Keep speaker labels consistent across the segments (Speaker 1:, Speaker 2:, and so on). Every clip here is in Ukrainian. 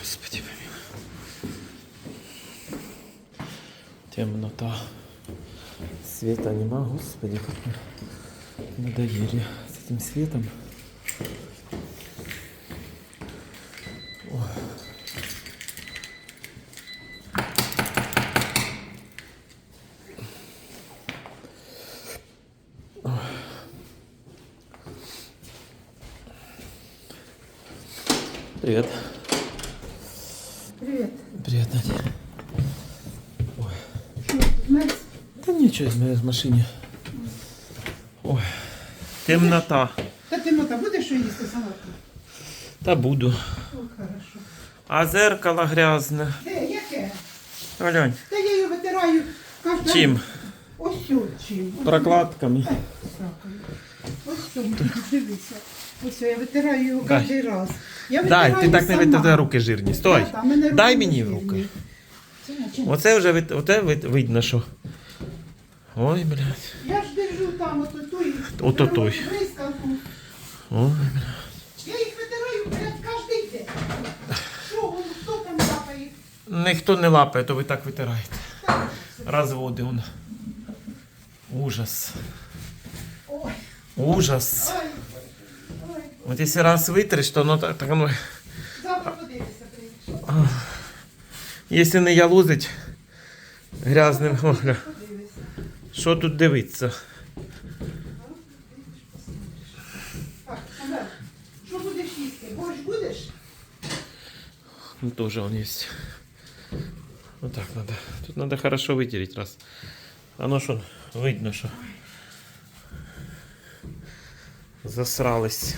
Speaker 1: Господи, помилуй. Темнота. Света нема, господи, как мы надоели с этим светом. Машине. Ой. Темнота.
Speaker 2: та ти нота будеш що їсти салатку?
Speaker 1: Та буду.
Speaker 2: О, хорошо.
Speaker 1: А зеркало грязне.
Speaker 2: Де, яке?
Speaker 1: Глянь.
Speaker 2: Та я її витираю кожен
Speaker 1: Чим?
Speaker 2: Ось чим. Ось
Speaker 1: Прокладками.
Speaker 2: сюди. Сракою. Ось сюди, дивися. Ось я витираю його
Speaker 1: Дай.
Speaker 2: кожен раз. Я
Speaker 1: Дай,
Speaker 2: витираю
Speaker 1: ти так не
Speaker 2: сама.
Speaker 1: руки жирні. Стой.
Speaker 2: Та, та, мене
Speaker 1: Дай мені в
Speaker 2: жирні.
Speaker 1: руки.
Speaker 2: Це
Speaker 1: Оце вже вид- оте вид- видно, що. Ой, блядь.
Speaker 2: Я ж держу там ото той.
Speaker 1: Ото той. Ой, блядь.
Speaker 2: Я їх витираю, блядь, кожен день. Що, воно, хто там лапає?
Speaker 1: Ніхто не лапає, то ви так витираєте. Розводи он. Ужас.
Speaker 2: Ой,
Speaker 1: Ужас.
Speaker 2: ой, ой.
Speaker 1: От якщо раз витриш, то воно так, так воно.
Speaker 2: Завтра подивишся, прийдеш.
Speaker 1: Якщо не ялузить грязним. О, гля. Що тут дивиться?
Speaker 2: Що будеш їсти? Борщ будеш?
Speaker 1: Ну, тоже он есть. Вот так надо. Тут надо хорошо вытереть раз. Оно что, видно, что засрались.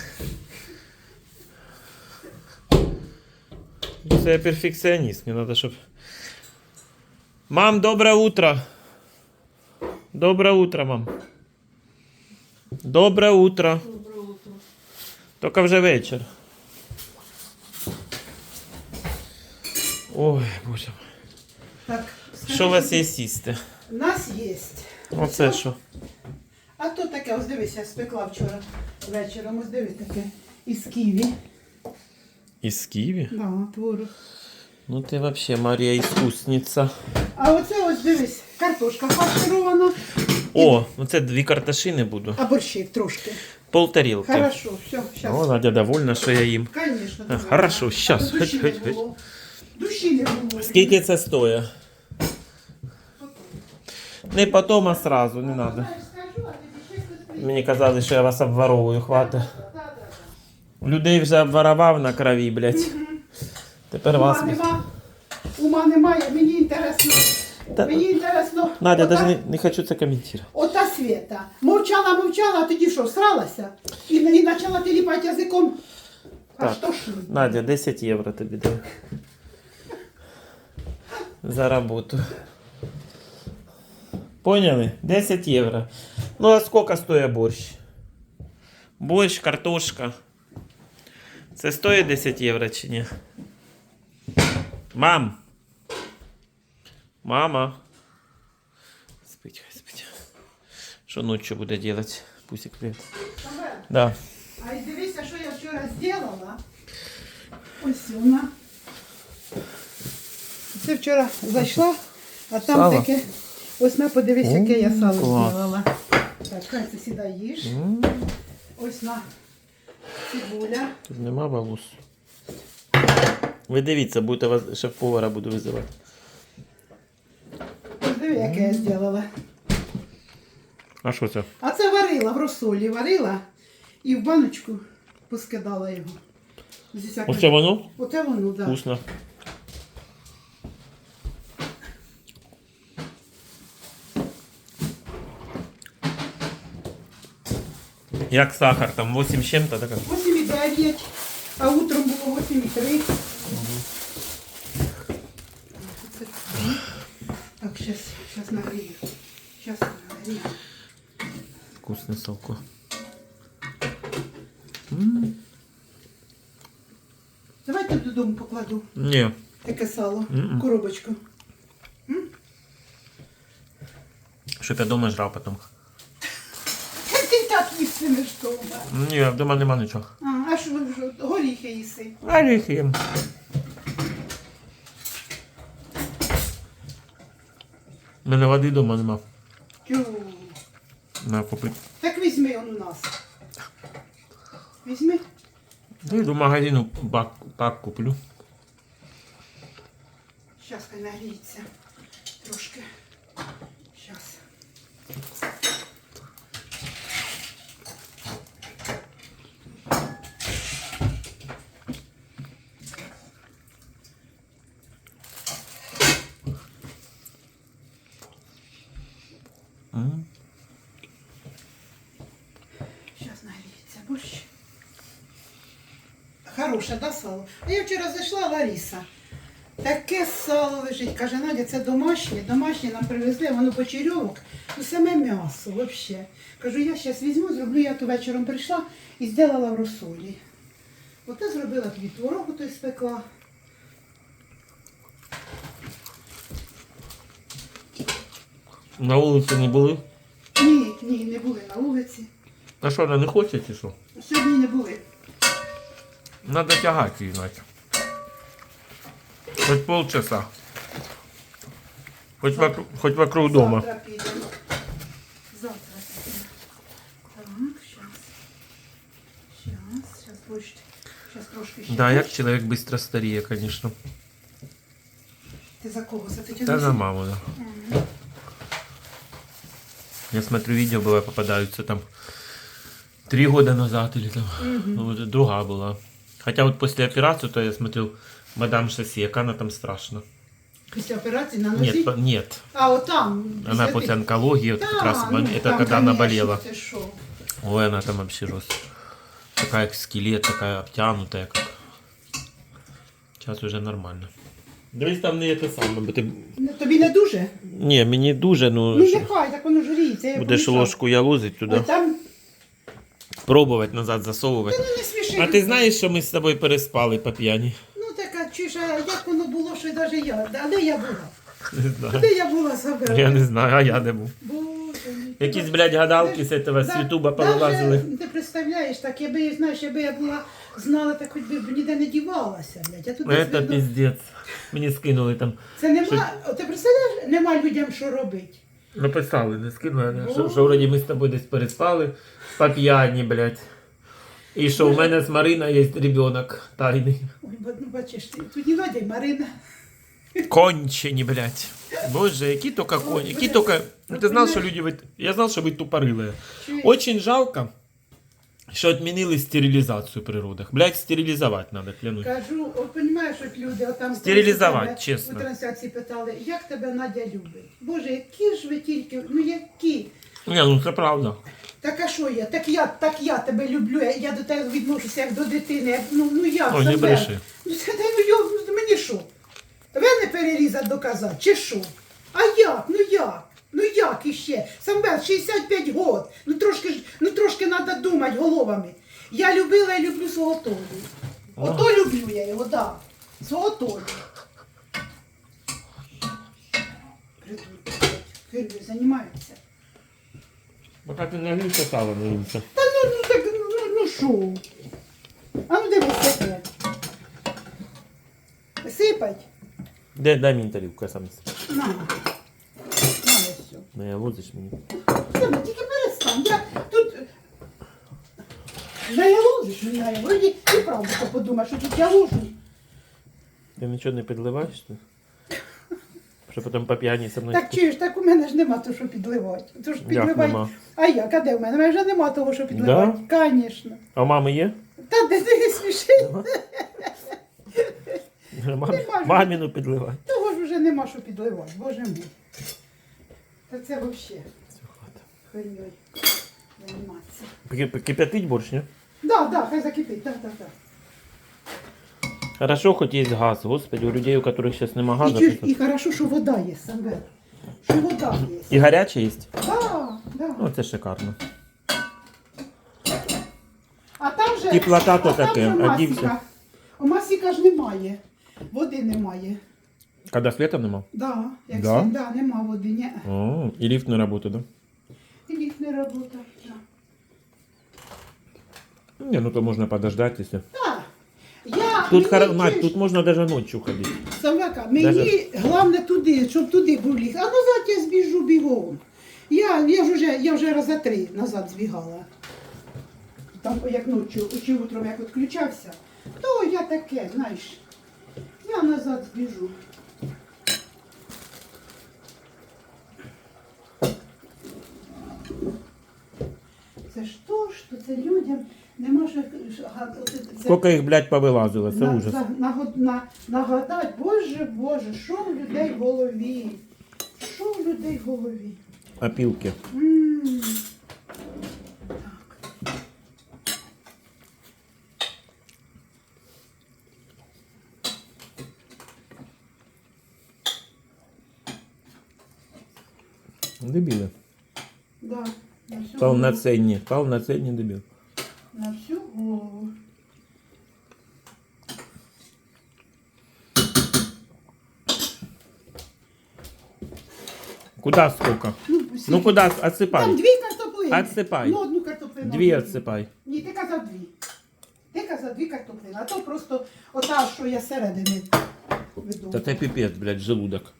Speaker 1: Це я перфекціоніст. Мені надо, щоб... Мам, доброе утро. Доброе утро, мам. Доброе утро.
Speaker 2: Доброе утро.
Speaker 1: Только вже вечір. Ой, боже. мой.
Speaker 2: Так,
Speaker 1: Що у вас є сісти?
Speaker 2: У нас є.
Speaker 1: Оце що?
Speaker 2: А то таке, ось дивися, спекла вчора вечором, ось диви таке. Із ківі.
Speaker 1: Із Києві?
Speaker 2: Да, творог.
Speaker 1: Ну ти вообще Марія іскусниця.
Speaker 2: А оце ось дивись, картошка фарширована,
Speaker 1: О, ну це дві карташини буду.
Speaker 2: а борщик трошки.
Speaker 1: Пол тарілки.
Speaker 2: Хорошо, все,
Speaker 1: О. Надя довольна, що я їм.
Speaker 2: Конечно.
Speaker 1: А, хорошо, щас,
Speaker 2: Душі
Speaker 1: геть,
Speaker 2: не було. Душі не було.
Speaker 1: Скільки це стоїть? Не потом, а сразу, не надо.
Speaker 2: Знаєш, скажу, а тобі щось тут
Speaker 1: Мені казали, що я вас обворовую, хватить. Людей вже обворовав на крові, блядь. Тепер вас.
Speaker 2: Ума нема. Ума немає, мені інтересно.
Speaker 1: Та-
Speaker 2: Мені інтересно.
Speaker 1: Надя,
Speaker 2: ота,
Speaker 1: даже не, не хочу це коментувати.
Speaker 2: ота Света. Мовчала, мовчала, а тоді що, сралася? І, і почала тіліпати язиком. Аж
Speaker 1: Так.
Speaker 2: тошно.
Speaker 1: Надя, 10 євро тобі даю. За роботу. Поняли? 10 євро. Ну а скільки стоїть борщ? Борщ, картошка. Це стоїть 10 євро чи ні? Мам. Мама. Спить, хай спить. Що ночью буде робити? Пусик, привіт. Да.
Speaker 2: А й дивися, що я вчора зробила. Ось вона. Це вчора зайшла, а там
Speaker 1: Сало?
Speaker 2: таке. Ось на подивись, яке я сало
Speaker 1: клас.
Speaker 2: зробила. Так, хай це сідай їж.
Speaker 1: М,
Speaker 2: Ось на цибуля.
Speaker 1: Тут нема волос. Ви дивіться, будете вас шеф-повара буду визивати.
Speaker 2: Яке я зробила.
Speaker 1: А що це?
Speaker 2: А це варила в розсолі, варила і в баночку поскидала його. Зі
Speaker 1: Оце воно?
Speaker 2: Оце воно, так. Да.
Speaker 1: Вкусно. Як сахар, там 8 з чим-то, так?
Speaker 2: 8,9, а утром було 8,3. Так, сейчас нагрею. Сейчас нагрею.
Speaker 1: Вкусне салко.
Speaker 2: Давайте додому покладу
Speaker 1: Ні.
Speaker 2: таке сало,
Speaker 1: Мгм.
Speaker 2: коробочку.
Speaker 1: Щоб я дома жрав потім.
Speaker 2: Та Ти так їсти не вдома.
Speaker 1: Ні, вдома нема нічого.
Speaker 2: А, а що ви вже горіхи їси?
Speaker 1: Їм. Мене води дома нема.
Speaker 2: Тю.
Speaker 1: На попить.
Speaker 2: Так візьми он у нас. Візьми.
Speaker 1: Ну, йду в магазину бак, пак куплю.
Speaker 2: Зараз хай нагріється. Трошки. Зараз.
Speaker 1: М.
Speaker 2: Зараз нагріється борщ. Хороше, да, сало? А я вчора зайшла Лариса. Таке сало лежить. Каже, Надя, це домашнє, домашнє нам привезли, воно почерьовок, ну саме м'ясо взагалі. Кажу, я зараз візьму, зроблю, я то вечором прийшла і зробила в розсолі. Оте зробила тобі творогу, той спекла.
Speaker 1: На вулиці не були.
Speaker 2: Ні, ні, не були на вулиці.
Speaker 1: А що, вона не хоче чи що?
Speaker 2: Сьогодні не були.
Speaker 1: Надо тягати її, Надя. Хоч полчаса. Хоч вокруг, хоч вокруг дома.
Speaker 2: Завтра підемо. Завтра підемо. Так, зараз. Зараз, зараз борщ. Зараз трошки ще.
Speaker 1: Да, як чоловік швидко старіє, звісно.
Speaker 2: Ти за кого? За Тетяну?
Speaker 1: Та за маму, да. Я смотрю, видео бывает попадаются там три года назад или там ну, вот другая была. Хотя вот после операции, то я смотрел мадам Шасси, яка она там страшно.
Speaker 2: Після операції на нозі?
Speaker 1: Нет, по- нет.
Speaker 2: А, от там.
Speaker 1: Она
Speaker 2: після
Speaker 1: после
Speaker 2: ти-
Speaker 1: онкологии, вот
Speaker 2: Та,
Speaker 1: как раз
Speaker 2: ну,
Speaker 1: это
Speaker 2: там,
Speaker 1: когда она
Speaker 2: конечно,
Speaker 1: болела.
Speaker 2: Ти що?
Speaker 1: Ой, она там вообще жестко. Такая как скелет, такая обтянутая, как. Сейчас уже нормально. Дивись там не те саме, бо ти.
Speaker 2: Ну, Тобі не дуже?
Speaker 1: Ні, мені дуже,
Speaker 2: Ну,
Speaker 1: ну. що-
Speaker 2: нехай, так воно ж ріється. я
Speaker 1: Будеш
Speaker 2: помішала.
Speaker 1: ложку я лузить туди.
Speaker 2: Ой, там,
Speaker 1: Пробувати назад засовувати.
Speaker 2: ну не сміши.
Speaker 1: А ти знаєш, що ми з тобою переспали по п'яні?
Speaker 2: Ну така, чуєш, а як воно було, що навіть я. А де я була?
Speaker 1: Не
Speaker 2: А
Speaker 1: знаю.
Speaker 2: де я була забрала?
Speaker 1: Я не знаю, а я де був.
Speaker 2: Боже мій.
Speaker 1: Якісь, блядь, гадалки з этого з Ютуба повилазили.
Speaker 2: Даже, ти представляєш, так, якби, знаєш, якби я була, знала, так хоч би б ніде не дівалася, блядь. А тут десь
Speaker 1: Это
Speaker 2: видно-
Speaker 1: піздець. Мені скинули там.
Speaker 2: Це нема, О, ти представляєш, нема людям що робити.
Speaker 1: Написали, не скинули, що, що вроді ми з тобою десь переспали по п'яні, блядь. І що у мене з Мариною є ребенок тайний.
Speaker 2: Ой, бо- ну бачиш, ти- тут і Надя, і Марина.
Speaker 1: Кончені, блядь. Боже, які тільки коні, які тільки... Ну, Ти знав, що люди... ви- Я знав, що ви тупорили.
Speaker 2: Чуєш?
Speaker 1: Очень жалко, що відмінили стерилізацію при родах. Блядь, стерилізувати треба, клянусь.
Speaker 2: Кажу, от розумієш, от люди отам
Speaker 1: Стерилізувати,
Speaker 2: тебе
Speaker 1: чесно.
Speaker 2: У трансляції питали, як тебе Надя любить? Боже, які ж ви тільки, ну які?
Speaker 1: Ні, ну це правда.
Speaker 2: Так а що я? Так я, так я тебе люблю, я, я до тебе відношуся як до дитини. Ну, ну як
Speaker 1: Ой, не бреши.
Speaker 2: Ну, це, ну, ну, мені що? Вени перерізати доказати, чи що? А як? Ну як? Ну як іще? Самвел, 65 год. Ну трошки ж, ну трошки треба думати головами. Я любила і люблю свого Толю. Ото люблю я його, да. Свого Толю. Придурки, хирби займаються.
Speaker 1: Поки ти не грівся, сало не грівся.
Speaker 2: Та ну, ну так, ну, ну, ну що? А ну дивись таке. Сипать?
Speaker 1: Де, дай мені тарілку, я сам.
Speaker 2: На. На ось все.
Speaker 1: Не Ну, возиш мені.
Speaker 2: Саме, тільки перестань. Я тут... Вже я ложу, що я вроді і правда то подумав, що тут я ложу.
Speaker 1: Ти нічого не підливаєш? Ти? Що потім по п'яні со мною.
Speaker 2: Так чуєш, так у мене ж нема того, що підливати. То ж
Speaker 1: Як
Speaker 2: підливати.
Speaker 1: нема?
Speaker 2: А як, а де в мене? У мене вже нема того, що підливати. Звісно.
Speaker 1: А у мами є?
Speaker 2: Та де ти сміши? Можу.
Speaker 1: маміну підливай.
Speaker 2: Того ж вже нема що підливати, боже мій. Та це взагалі херньою займатися.
Speaker 1: Ки- Кип'ятить борщ, ні?
Speaker 2: Да, да, хай закипить, да, да, да.
Speaker 1: Хорошо, хоч є газ. Господи, у людей, у яких зараз нема
Speaker 2: І,
Speaker 1: газу.
Speaker 2: чуєш, і хорошо, що вода є, Самвел. Що вода є.
Speaker 1: І гаряче є?
Speaker 2: Да, да.
Speaker 1: Ну, це шикарно.
Speaker 2: А там же,
Speaker 1: Теплота то
Speaker 2: а там
Speaker 1: таке,
Speaker 2: же
Speaker 1: одівся.
Speaker 2: масіка. У масіка ж немає. Води немає.
Speaker 1: Коли світу нема?
Speaker 2: Да, як
Speaker 1: Да?
Speaker 2: да? да, нема води, ні.
Speaker 1: О, і ліфт не працює, да?
Speaker 2: І ліфт не робота. Да.
Speaker 1: Ні, ну то можна подождати, якщо.
Speaker 2: Да. Я,
Speaker 1: Тут,
Speaker 2: мені,
Speaker 1: хара... Мать,
Speaker 2: чуєш,
Speaker 1: тут можна навіть ночі ходити.
Speaker 2: Собака, мені
Speaker 1: Даже-
Speaker 2: головне туди, щоб туди був ліг. А назад я збіжу бігом. Я, я, ж уже, я вже раза три назад збігала. Там як ночі, чи утром як відключався, то я таке, знаєш, я назад збіжу. Це ж то, що це людям нема що
Speaker 1: Скільки їх, блядь, повилазило, це ужас.
Speaker 2: нагадать, боже, боже, що в людей в голові? Що в людей в голові?
Speaker 1: Опілки.
Speaker 2: М. Так.
Speaker 1: Дебіли.
Speaker 2: Да, на голову.
Speaker 1: Повноцінні, повноцінні дебіли.
Speaker 2: На всю голову.
Speaker 1: Куда сколько?
Speaker 2: Ну,
Speaker 1: Ну куда?
Speaker 2: Там
Speaker 1: Отсипай.
Speaker 2: дві картоплини.
Speaker 1: Отсипай.
Speaker 2: Ну, одну картоплину.
Speaker 1: Дві отсипай.
Speaker 2: Ні, ти казав дві. Ти казав дві картоплини, а то просто ота, що я середини веду.
Speaker 1: Та це піпець, блядь, желудок.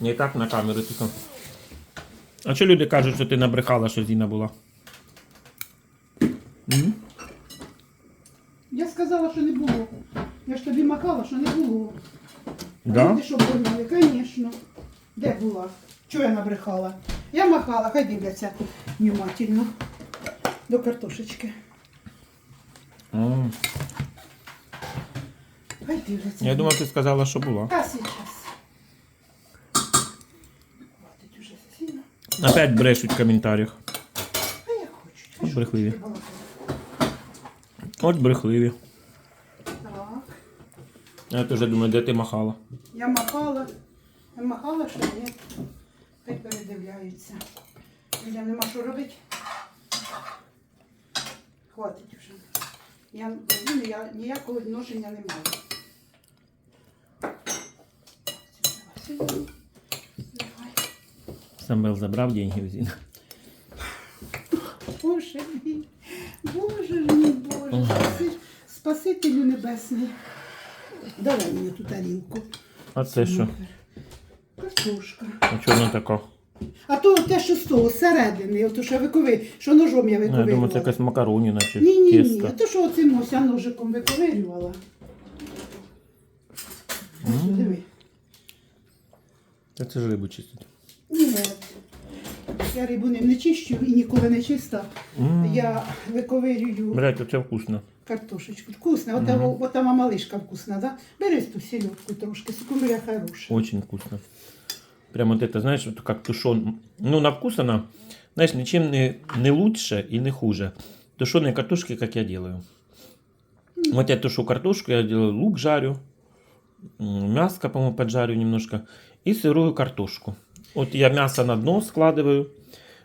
Speaker 1: Не так на камеру тільки. А що люди кажуть, що ти набрехала, що Зіна була? М?
Speaker 2: Я сказала, що не було. Я ж тобі макала, що не було.
Speaker 1: Да?
Speaker 2: Ти що поняли? Звісно. Де була? Чого я набрехала? Я махала, хай дивляться внимательно. До картошечки.
Speaker 1: М.
Speaker 2: Хай дивляться.
Speaker 1: Я думав, ти сказала, що була.
Speaker 2: А сейчас. Хватить уже сильно.
Speaker 1: Опять брешуть в коментарях.
Speaker 2: А я хочу. А
Speaker 1: Брехливі. От брехливі.
Speaker 2: Так.
Speaker 1: Я теж думаю, де ти махала.
Speaker 2: Я махала. Я махала, що ні. Хай передивляються. Людям нема що робити. Хватить вже. Я, до я ніякого відношення не маю.
Speaker 1: Самвел забрав деньги у Зіни.
Speaker 2: Боже мій, Боже мій, Боже, спаси, Спасителю Небесний. Давай мені ту тарілку.
Speaker 1: А це що?
Speaker 2: Картошка.
Speaker 1: А чого воно тако?
Speaker 2: А то те, що з того, зсередини, ото що викови, що ножом я
Speaker 1: Ну, я думаю, це якась макароніна чи
Speaker 2: Ні, ні, ні.
Speaker 1: тісто.
Speaker 2: А то, що оцим ось я ножиком виковирювала. Ось, диви.
Speaker 1: Та це ж рибу чистить.
Speaker 2: Ні, я рибу не, не чищу і ніколи не чиста.
Speaker 1: М.
Speaker 2: Я виковирюю
Speaker 1: Блять, це вкусно.
Speaker 2: картошечку. Вкусно. Ота,
Speaker 1: Мгм.
Speaker 2: ота малишка вкусна, да? Бери ту селедку трошки, скумбрия хороша.
Speaker 1: Очень вкусно. Прям вот это, знаешь, вот как тушен. Ну, на вкус она, знаешь, ничем не, не лучше и не хуже. Тушеные картошки, как я делаю. Вот я тушу картошку, я делаю лук жарю, м, мяско, по-моему, поджарю немножко, и сырую картошку. Вот я мясо на дно складываю,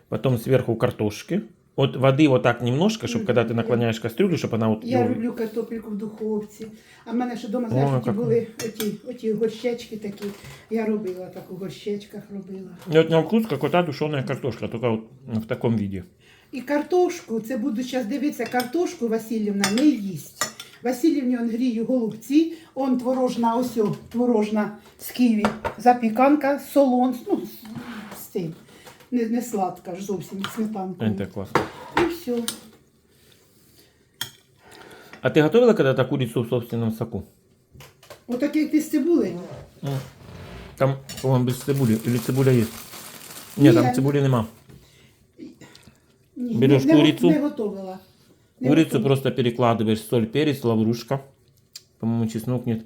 Speaker 1: потом сверху картошки. Вот воды вот так немножко, чтобы когда ты наклоняешь кастрюлю, чтобы она вот...
Speaker 2: Я
Speaker 1: её-
Speaker 2: люблю картопельку в духовці. А в мене ще вдома
Speaker 1: О,
Speaker 2: знаєш, такі
Speaker 1: як-
Speaker 2: були оті, оті горщечки такі. Я робила так у горщечках робила.
Speaker 1: И вот на вкус, как вот та тушеная картошка, только вот в таком виде.
Speaker 2: І картошку, це буду зараз дивитися, картошку Васильівна не їсть. Васильівні он грію голубці, он творожна, ось творожна з ківі, запіканка, солон, ну, з, цим. Не, не сладка ж зовсім, з сметанкою.
Speaker 1: Это классно.
Speaker 2: І все.
Speaker 1: А ты готовила когда-то курицу в собственном соку?
Speaker 2: Отаке як ти з цибулею.
Speaker 1: Там, по-моему, без цибули. Или цибуля есть? Нет, там
Speaker 2: Ні.
Speaker 1: цибули нема.
Speaker 2: Ні,
Speaker 1: Береш
Speaker 2: не, не,
Speaker 1: курицю.
Speaker 2: Не готувала. Не
Speaker 1: Курицу
Speaker 2: готувала.
Speaker 1: просто перекладываешь соль, перец, лаврушка. По-моему, чеснок нет.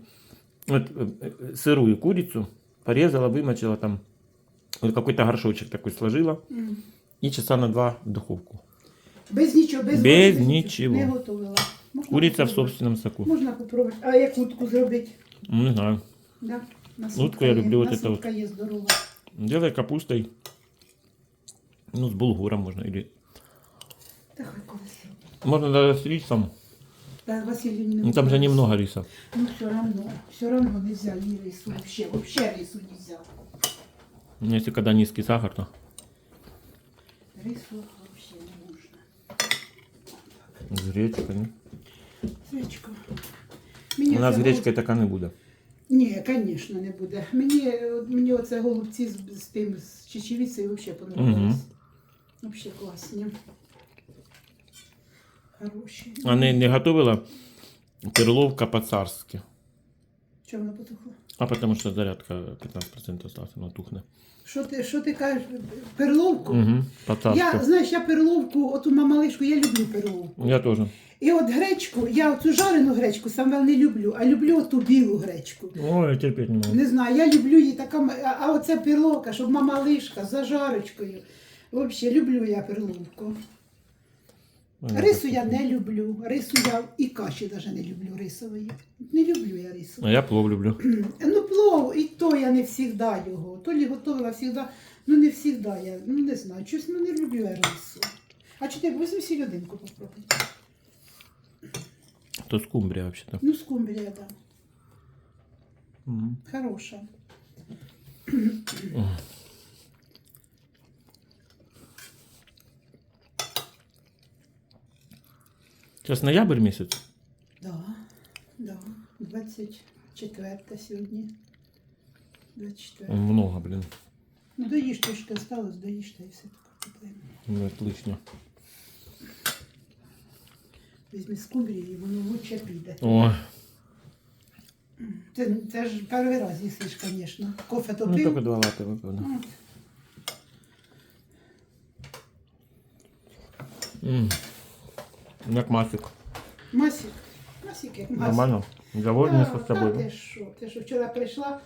Speaker 1: Вот э, э, сырую курицу порезала, вымочила там. Вот какой-то горшочек такой сложила.
Speaker 2: М.
Speaker 1: И часа на два в духовку.
Speaker 2: Без нічого, без,
Speaker 1: Без
Speaker 2: води,
Speaker 1: нічого.
Speaker 2: Не готувала. Можна
Speaker 1: Курица в
Speaker 2: попробувати.
Speaker 1: собственном соку.
Speaker 2: Можна попробувати. А як утку зробити?
Speaker 1: Ну, Не знаю.
Speaker 2: Да? На
Speaker 1: Утку
Speaker 2: сутка
Speaker 1: я
Speaker 2: є,
Speaker 1: люблю
Speaker 2: на
Speaker 1: вот это вот.
Speaker 2: сутка є здорова.
Speaker 1: Делай капустой. Ну, с булгуром можно. Или
Speaker 2: Та хай колись.
Speaker 1: можно даже с рисом.
Speaker 2: Та Васильівні не
Speaker 1: Ну, там же
Speaker 2: готувала.
Speaker 1: немного риса.
Speaker 2: Ну, все равно, все равно нельзя ні рису, вообще, вообще рису нельзя.
Speaker 1: Ну, Если когда низкий сахар, то
Speaker 2: Рису взагалі не можна.
Speaker 1: з гречкою.
Speaker 2: З гречкою.
Speaker 1: У
Speaker 2: Мені
Speaker 1: нас
Speaker 2: оце
Speaker 1: гречка така не буде.
Speaker 2: Ні, звісно, не буде. Мені, мені оце голубці з, з тим з чечевицею взагалі понравились. Взагалі класні. Хороші.
Speaker 1: А не, не готовила перловка по-царски.
Speaker 2: Чого вона потухла?
Speaker 1: А потому что зарядка 15% осталась, она тухне.
Speaker 2: Що ти, що ти кажеш? Перловку?
Speaker 1: Угу.
Speaker 2: Я, знаєш, я перловку, оту мамалишку, я люблю перловку.
Speaker 1: Я тоже.
Speaker 2: І от гречку, я оцю жарену гречку саме не люблю, а люблю оту білу гречку.
Speaker 1: Ой, я терпеть не могу.
Speaker 2: Не знаю, я люблю її така, м- а, а оце перловка, щоб мама лишка з зажарочкою. Взагалі, люблю я перловку. Рису я не люблю. Рису я і каші навіть не люблю рисової. Не люблю я рису.
Speaker 1: А я плов люблю.
Speaker 2: Ну, плов, і то я не завжди його. То лі готувала завжди, ну не завжди я, ну не знаю, щось ну, не люблю я рису. А чи ти візьми сільодинку попробуй?
Speaker 1: То скумбрия вообще-то.
Speaker 2: Ну, скумбрія, да.
Speaker 1: Мгм.
Speaker 2: Хороша.
Speaker 1: Сейчас ноябрь месяц.
Speaker 2: Да, да. 24 сьогодні. 24.
Speaker 1: Много, блин.
Speaker 2: Ну, доїж трошки осталось, доїж та і все таке купуємо.
Speaker 1: Ну, это лишнее.
Speaker 2: Візьми скумбрію, і воно лучше піде.
Speaker 1: Ой,
Speaker 2: Це, це ж перший раз їсиш, звісно. Кофе
Speaker 1: ну только
Speaker 2: топив.
Speaker 1: два лата выпил, да. Як масик.
Speaker 2: Масік. Масік як масік.
Speaker 1: Нормально? Довольна з собою?
Speaker 2: Та ти що? Ти що вчора прийшла?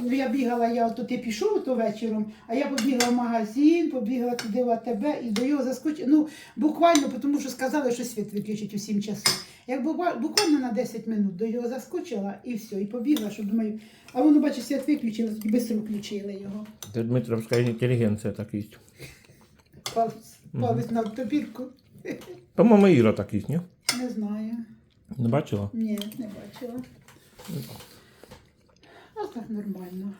Speaker 2: Ну, я бігала, я ото ти пішов то вечором, а я побігла в магазин, побігла туди в АТБ і до його заскочила. Ну, буквально, тому що сказали, що світ виключить у 7 часов. Як буквально на 10 минут до його заскочила і все, і побігла, що думаю, а воно, бачиш, світ виключили, тоді швидко включили його.
Speaker 1: Це Дмитровська інтелігенція так їсть.
Speaker 2: Палець, палець на топірку.
Speaker 1: По-моєму, Іра так їсть, ні?
Speaker 2: Не знаю.
Speaker 1: Не бачила?
Speaker 2: Ні, не бачила. А так нормально.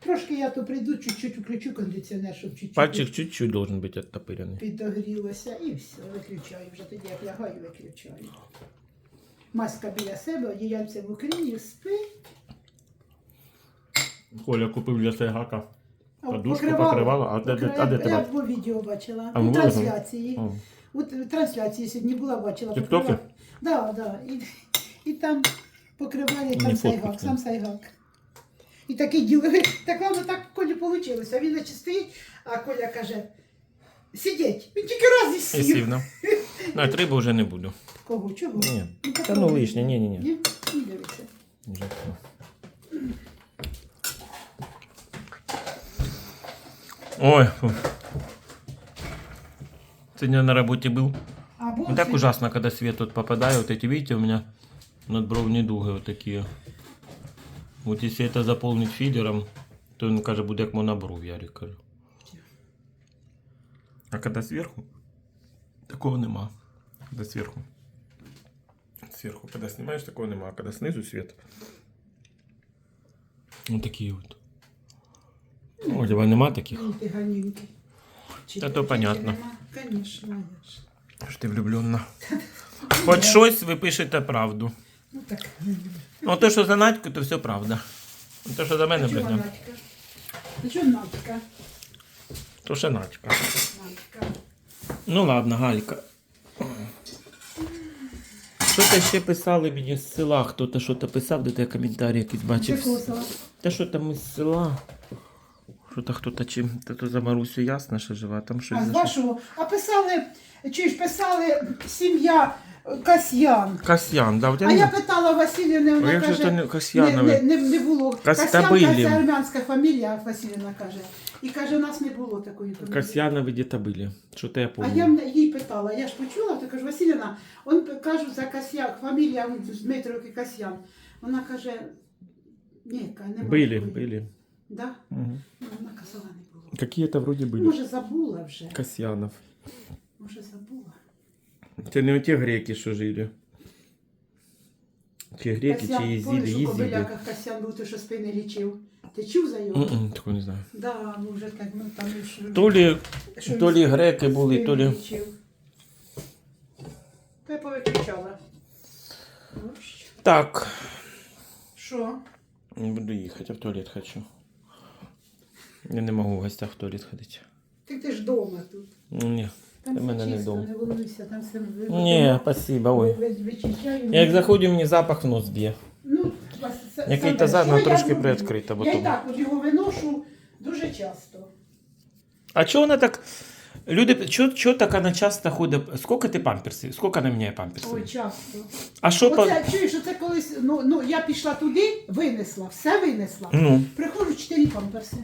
Speaker 2: Трошки я то прийду, чуть-чуть включу кондиціонер, щоб чуть-чуть
Speaker 1: Пальчик чуть-чуть должен бути оттопырений.
Speaker 2: підогрілося і все, виключаю. Вже тоді як лягаю, виключаю. Маска біля себе, одіяльце в Україні, спи.
Speaker 1: Коля купив для Сайгака.
Speaker 2: А
Speaker 1: Подушку покривало, а де- де- а де ти
Speaker 2: Я по відео бачила.
Speaker 1: А
Speaker 2: у
Speaker 1: ви
Speaker 2: трансляції.
Speaker 1: О.
Speaker 2: У т- трансляції сьогодні була, бачила.
Speaker 1: Тіктоки?
Speaker 2: покриває. Да, да. І, і там покриває там
Speaker 1: фотку
Speaker 2: сайгак, сам сайгак. І такий діловий, так воно так Колі вийшло. Він наче стоїть, а Коля каже, сидіть. Він тільки раз і
Speaker 1: І
Speaker 2: сів.
Speaker 1: сів, да? Ну, риби вже не буду.
Speaker 2: Кого? Чого?
Speaker 1: Ні.
Speaker 2: Ну,
Speaker 1: Та ну лишнє, ні, ні, ні.
Speaker 2: Ні? Не дивиться.
Speaker 1: Вже все. Ой, фу. Сегодня на работе был.
Speaker 2: А
Speaker 1: Ну, так ужасно, когда свет тут попадает. Вот эти, видите, у меня надбровные дуги вот такие. Вот если это заполнить филлером, то він каже, буде як монобров, Ярик каже. А когда сверху, такого нема. Когда сверху. Сверху, когда снимаешь, такого нема. А когда снизу свет. Вот такие вот. Ну, у тебя нема таких?
Speaker 2: Ні, ти ганюнький. Чи
Speaker 1: Та то понятно.
Speaker 2: нема? Конечно, я ж.
Speaker 1: Що ти влюблена. Хоч щось ви пишете правду.
Speaker 2: Ну так.
Speaker 1: Ну, то, що за Надьку, то все правда. Ну, То, що за мене,
Speaker 2: чого
Speaker 1: брехня.
Speaker 2: Надька? А чого Надька?
Speaker 1: То ще Надька.
Speaker 2: Надька.
Speaker 1: Ну ладно, Галька. Що ти ще писали мені з села? Хто-то що то писав, де ти коментарі якісь бачив. Та що там із села? Що то хто-то чим, та то за Марусю ясно, що жива, там щось.
Speaker 2: А
Speaker 1: за-
Speaker 2: вашого. А писали, чи ж писали сім'я е, Касьян.
Speaker 1: Касьян, да, у
Speaker 2: А
Speaker 1: тебе
Speaker 2: я питала Васильівни, вона
Speaker 1: як же
Speaker 2: каже,
Speaker 1: не
Speaker 2: не,
Speaker 1: Касьянові?
Speaker 2: не, не, не було.
Speaker 1: Кас-
Speaker 2: Касьянка це армянська фамілія, Васильівна каже. І каже, у нас не було такої фамілії.
Speaker 1: Касьянові були. Що то я
Speaker 2: А я м- їй питала, я ж почула, то кажу, Василіна, он п- за Касьян, фамілія он з Дмитровки Касьян. Вона каже, ні, ка- нема.
Speaker 1: Были,
Speaker 2: такої.
Speaker 1: были.
Speaker 2: Да?
Speaker 1: Угу.
Speaker 2: Ну, Вона казала, не було.
Speaker 1: Какие-то вроде были.
Speaker 2: Може забула вже.
Speaker 1: Касьянов.
Speaker 2: Може забула.
Speaker 1: Це не ті греки, що жили. Чи греки, чи
Speaker 2: Касьян,
Speaker 1: єзіди,
Speaker 2: помниш, у
Speaker 1: єзіди.
Speaker 2: Кобиляках Касьян був той, що спини лічив. Ти чув за його?
Speaker 1: М-м, Такого не знаю.
Speaker 2: Да, ну вже так, ну там і що.
Speaker 1: То лі,
Speaker 2: що
Speaker 1: то
Speaker 2: він
Speaker 1: лі греки були, то лі.
Speaker 2: вивчив. Та я повиключала. Ну, що?
Speaker 1: Так.
Speaker 2: Що?
Speaker 1: Не буду їхати, я в туалет хочу. Я не можу в гостях в туалет ходити.
Speaker 2: Ти, ти ж вдома тут.
Speaker 1: Ну, Ні.
Speaker 2: Там
Speaker 1: Та в мене
Speaker 2: все
Speaker 1: не
Speaker 2: чисто,
Speaker 1: вдома.
Speaker 2: не волнуйся, там все ви-
Speaker 1: Ні, спасибо, ой.
Speaker 2: ви- вичищаю.
Speaker 1: Як заходжу, мені запах в нос б'є.
Speaker 2: Ну, вас-
Speaker 1: Який
Speaker 2: це-
Speaker 1: та задна
Speaker 2: що я
Speaker 1: трошки приоткрита, бо
Speaker 2: Я і так от його виношу дуже часто.
Speaker 1: А чого вона так. Люди, чого, чого так вона часто ходить? Скільки ти памперсів? Скільки вона міняє памперсів?
Speaker 2: Ой, часто.
Speaker 1: А що по...
Speaker 2: Оце, чуєш, оце колись, ну, ну, я пішла туди, винесла, все винесла.
Speaker 1: Ну.
Speaker 2: Приходжу чотири памперси.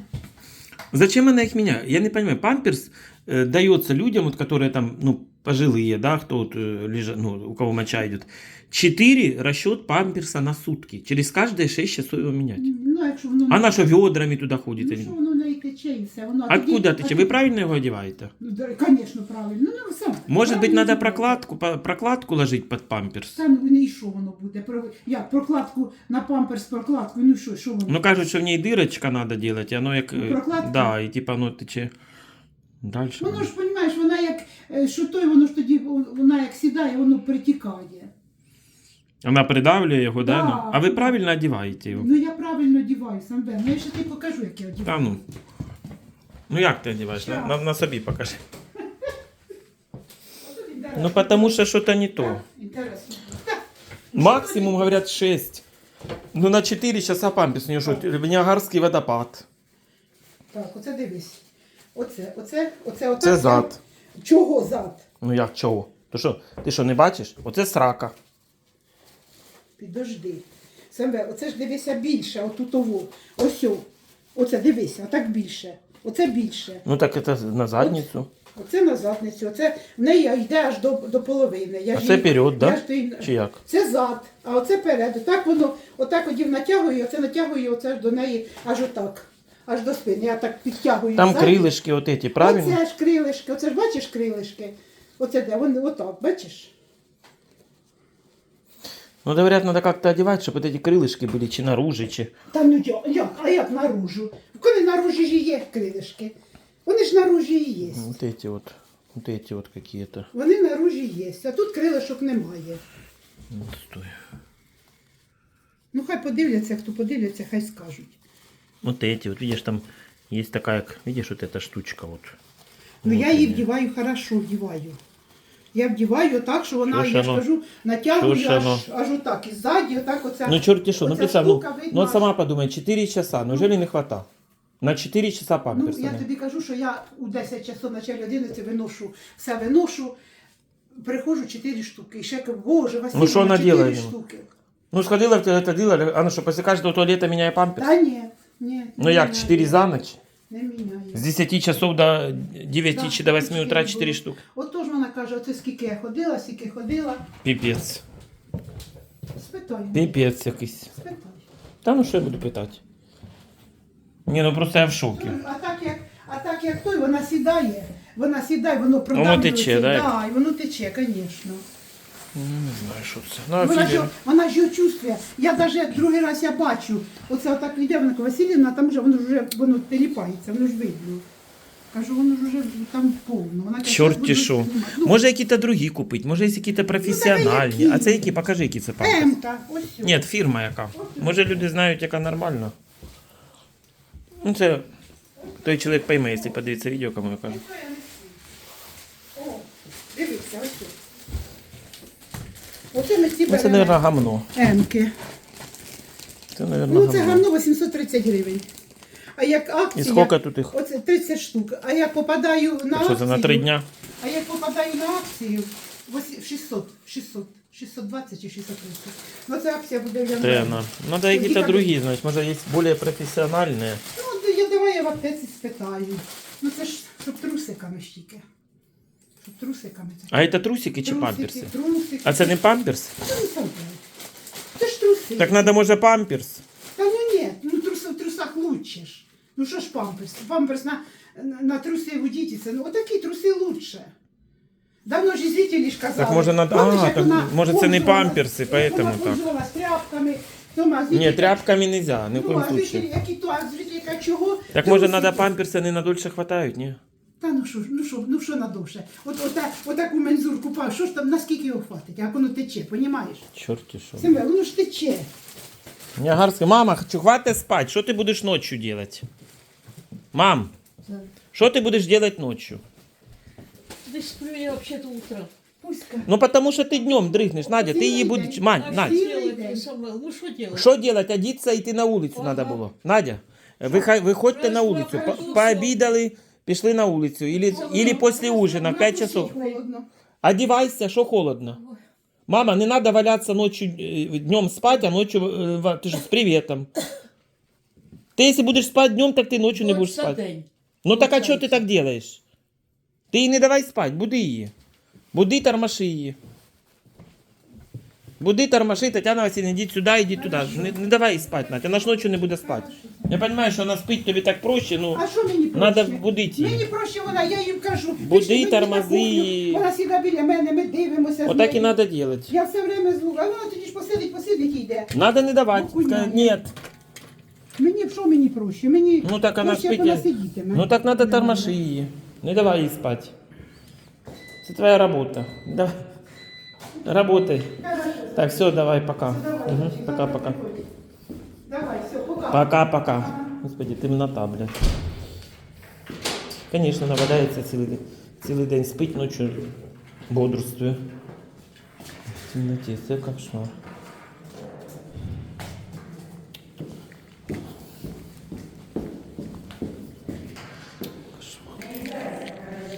Speaker 1: Зачем она их меняет? Я не понимаю. Памперс э, дается людям, вот, которые там, ну, пожилые, да, кто вот, э, лежа- ну, у кого моча идет. Четыре расчет памперса на сутки. Через каждые 6 часов его менять.
Speaker 2: Ну, якщо воно
Speaker 1: А на что ведрами туда ходит?
Speaker 2: ну, що воно не тече і все. Воно, а
Speaker 1: Откуда
Speaker 2: тоді-
Speaker 1: тече?
Speaker 2: а
Speaker 1: Вы
Speaker 2: тоді-
Speaker 1: правильно его одеваете?
Speaker 2: Ну, да, Конечно, правильно. Ну, ну, сам.
Speaker 1: Может быть,
Speaker 2: правильно
Speaker 1: надо
Speaker 2: зробити.
Speaker 1: прокладку, по- прокладку ложить под памперс?
Speaker 2: Та ну і що воно буде? Про- Як прокладку на памперс прокладку, ну що, що воно?
Speaker 1: Ну, кажуть, що в ній дырочка надо делать, и оно як...
Speaker 2: Ну,
Speaker 1: э,
Speaker 2: прокладка?
Speaker 1: Да, і типа оно тече. Дальше.
Speaker 2: Воно ж, розумієш, вона як е, що той, воно ж тоді, вона як сідає, воно притікає.
Speaker 1: Вона придавлює його, да?
Speaker 2: Да.
Speaker 1: ну? А ви правильно одіваєте його?
Speaker 2: Ну я правильно одіваю сам Ну я ще тобі покажу, як я одіваю.
Speaker 1: Та ну. Ну як ти одіваєш? На, на, на собі покажи. Ну потому що щось не то.
Speaker 2: Інтересно.
Speaker 1: Максимум, говорят, 6. Ну на 4 часа памперс. У нього що, Ніагарський водопад.
Speaker 2: Так, оце дивись. Оце, оце, оце, отак.
Speaker 1: Це зад.
Speaker 2: Чого зад?
Speaker 1: Ну як чого? То що, ти що, не бачиш? Оце срака.
Speaker 2: Підожди. Сембе, оце ж дивися більше, отут ово. Ось. о. Оце дивися, отак більше. Оце більше.
Speaker 1: Ну так це на задницю.
Speaker 2: Оце на задницю. Оце в неї йде аж до, до половини. Я
Speaker 1: А
Speaker 2: ж
Speaker 1: це вперед,
Speaker 2: я
Speaker 1: да?
Speaker 2: ж то й-
Speaker 1: Чи як?
Speaker 2: Це зад, а оце перед. Так воно, отак одів натягує, оце натягує, оце ж до неї аж отак Аж до спини. Я так підтягую.
Speaker 1: Там
Speaker 2: ззаді.
Speaker 1: крилишки от эти, правильно?
Speaker 2: Оце ж крилишки, оце ж бачиш крилишки? Оце де, вони отак, бачиш?
Speaker 1: Ну говорят, надо как-то одевать, чтобы вот эти крылышки были чи наружу, чи...
Speaker 2: Та ну я- як, а як наружу? Коли наружі ж і є крилишки. Вони ж наружі і є.
Speaker 1: Вот эти вот, вот эти вот какие-то.
Speaker 2: Вони наружі є, а тут крилишок немає.
Speaker 1: Ну, стой.
Speaker 2: Ну хай подивляться, хто подивляться, хай скажуть.
Speaker 1: Вот эти вот, видишь, там есть такая, как- видишь, вот эта штучка вот.
Speaker 2: Ну я
Speaker 1: Внутренняя.
Speaker 2: її вдіваю хорошо, вдіваю. Я вдіваю так, що вона,
Speaker 1: Що ж
Speaker 2: я ж
Speaker 1: воно?
Speaker 2: кажу, натягую
Speaker 1: Що ж
Speaker 2: аж,
Speaker 1: воно?
Speaker 2: аж отак. І ззаді, отак оце.
Speaker 1: Ну черти что, ну
Speaker 2: оця
Speaker 1: представь, ну,
Speaker 2: штука, видно,
Speaker 1: ну вот
Speaker 2: аж-
Speaker 1: сама подумай, 4 часа, неужели не хватало? На 4 часа
Speaker 2: Ну,
Speaker 1: памперс.
Speaker 2: я тобі кажу, що я у 10 часов, началі 11 виношу, все виношу, приходжу 4 штуки. І ще кажу, боже, Василь,
Speaker 1: Ну, що вона
Speaker 2: 4
Speaker 1: делает ему?
Speaker 2: штуки.
Speaker 1: Ну сходила в это делали, а ну что, после каждого туалета меняя памперс?
Speaker 2: Та ні, ні.
Speaker 1: Ну як, 4 за ночь?
Speaker 2: Не міняю.
Speaker 1: С 10 часов до 9
Speaker 2: Да,
Speaker 1: чи до 8 утра 4
Speaker 2: було.
Speaker 1: штуки.
Speaker 2: От тож вона каже, оце скільки я ходила, скільки ходила.
Speaker 1: Пипец.
Speaker 2: Спитай.
Speaker 1: Пипец якийсь.
Speaker 2: Спитай.
Speaker 1: Та ну що я буду питати? Ні, ну просто я в шокі.
Speaker 2: А так як, а так як той, вона сідає, вона сідає, воно продавлюється.
Speaker 1: тече, да?
Speaker 2: Да, і воно тече, звісно.
Speaker 1: Ну, не знаю, що це. Ну,
Speaker 2: Вона ж, вона ж його чувствує. Я навіть другий раз я бачу, оце отак йде, вона каже, Василівна, там вже воно ж вже воно теліпається, воно ж видно. Кажу, воно ж вже там повно. Вона каже,
Speaker 1: Чорті
Speaker 2: «Буду
Speaker 1: що.
Speaker 2: знімати». Ну,
Speaker 1: Може, які то другі купити, може, є які то професіональні.
Speaker 2: які?
Speaker 1: А це які? Покажи, які це памперси.
Speaker 2: М-та, ось.
Speaker 1: Ні, фірма яка. Може, люди знають, яка нормальна. Ну, це той чоловік пойме, якщо подивиться відео, кому я кажу.
Speaker 2: Дивіться, ось тут. Оце ми ці
Speaker 1: Ну, це,
Speaker 2: беремо
Speaker 1: мабуть, гамно.
Speaker 2: Емки.
Speaker 1: Це, мабуть,
Speaker 2: Ну, це
Speaker 1: гамно.
Speaker 2: гамно 830 гривень. А як
Speaker 1: І
Speaker 2: акція...
Speaker 1: скільки тут їх?
Speaker 2: Оце 30 штук. А як попадаю на
Speaker 1: Що це на три
Speaker 2: акцію-
Speaker 1: дня?
Speaker 2: А як попадаю на акцію, вось- 600, 600, 620 чи 630. Ну, це акція буде в январі.
Speaker 1: Тена. Надо які то другі, значить, може, є більш професіональні.
Speaker 2: Ну, я давай я в аптеці спитаю. Ну, це ж, щоб трусиками ж тільки. Щоб трусиками. Це,
Speaker 1: А це трусики чи
Speaker 2: Трусики,
Speaker 1: памперси?
Speaker 2: Трусики.
Speaker 1: А це не памперс?
Speaker 2: Це не памперс. Це ж труси.
Speaker 1: Так треба, може, памперс.
Speaker 2: Та ну ні, ну трус, в трусах лучше ж. Ну що ж памперс? Памперс на, на, на труси водітіться. Ну отакі труси лучше. Давно ж і зрителі ж казали.
Speaker 1: Так може надо-
Speaker 2: Помниш,
Speaker 1: а,
Speaker 2: як
Speaker 1: так
Speaker 2: вона
Speaker 1: може це не
Speaker 2: пользувалась-
Speaker 1: памперси,
Speaker 2: як
Speaker 1: поэтому
Speaker 2: вона
Speaker 1: так.
Speaker 2: пользувалась тряпками, Тома, а звідки-
Speaker 1: Ні, тряпками нельзя, ні в
Speaker 2: Ну,
Speaker 1: коем
Speaker 2: а звідки,
Speaker 1: случае.
Speaker 2: які то, а звідки, яка чого?
Speaker 1: Так
Speaker 2: Ти
Speaker 1: може
Speaker 2: усі-
Speaker 1: треба памперси не надольше хватають, ні?
Speaker 2: Та ну що, ж, ну що, ну що надовше? От, ота, отаку мензур купав, що ж там, наскільки його хватить, як воно тече, понімаєш?
Speaker 1: Чорті що.
Speaker 2: Семе, воно ж тече.
Speaker 1: Нягарська, мама, хочу хватит спать. Що ти будеш ночью делать? Мам, що ти будеш делать ночью?
Speaker 3: Да сплю я вообще-то утром.
Speaker 2: Пуська.
Speaker 1: Ну потому що ти днем дрыгнеш, Надя, ти її
Speaker 2: Цілий
Speaker 1: будеш... Мань,
Speaker 3: а
Speaker 1: Надя,
Speaker 3: что делать, Ну что делать?
Speaker 1: Одіться йти на вулицю
Speaker 3: Ага.
Speaker 1: треба було. Надя, вихай- виходьте на
Speaker 3: Раз,
Speaker 1: вулицю.
Speaker 3: два,
Speaker 1: По- пішли на вулицю. Или, или після ужина в 5 часов.
Speaker 2: Холодно.
Speaker 1: Одевайся, що холодно. Мама, не надо валяться ночью, э, днем спать, а ночью э, ва- ты же с приветом. Ты если будешь спать днем, так ты ночью не
Speaker 3: Вот
Speaker 1: будешь
Speaker 3: за
Speaker 1: спать.
Speaker 3: день.
Speaker 1: Ну так а
Speaker 3: Получається.
Speaker 1: чого ти так делаешь? Ти її не давай спать, буди її. Буди тормоши її. Буди тормоши, Тетяна Васильівна, йдіть сюди, йдіть туди. Не, не давай їй спать, Надя, вона ж ночью не буде спати. Я розумію, що вона спить, тобі так проще, ну.
Speaker 2: А що мені проще?
Speaker 1: Надо будити її.
Speaker 2: Мені проще вона, я їм кажу.
Speaker 1: Буди,
Speaker 2: «Пішли мені на
Speaker 1: тормози
Speaker 2: кухню». Вона сіда біля мене, ми дивимося. з
Speaker 1: Отак і
Speaker 2: нею.
Speaker 1: треба робити.
Speaker 2: Я все время звук, а вона тоді ж посидить, посидить і йде.
Speaker 1: Надо не давати.
Speaker 2: Ну, хуйня.
Speaker 1: Сказати, Ні.
Speaker 2: Мені що мені проще? Мені
Speaker 1: Ну так вона
Speaker 2: проще, як
Speaker 1: спить.
Speaker 2: вона
Speaker 1: я-
Speaker 2: сидітиме.
Speaker 1: Ну так надо тормоши її. Не давай їй спати. Це твоя робота. Давай. Работай. Так, все, давай, пока. Угу,
Speaker 2: Пока-пока. Давай, все, пока.
Speaker 1: Пока-пока. Господи, темнота, блядь. Конечно, наваляється цілий день. Цілий день спить, ночью бодрствує. В темноті, це кошмар.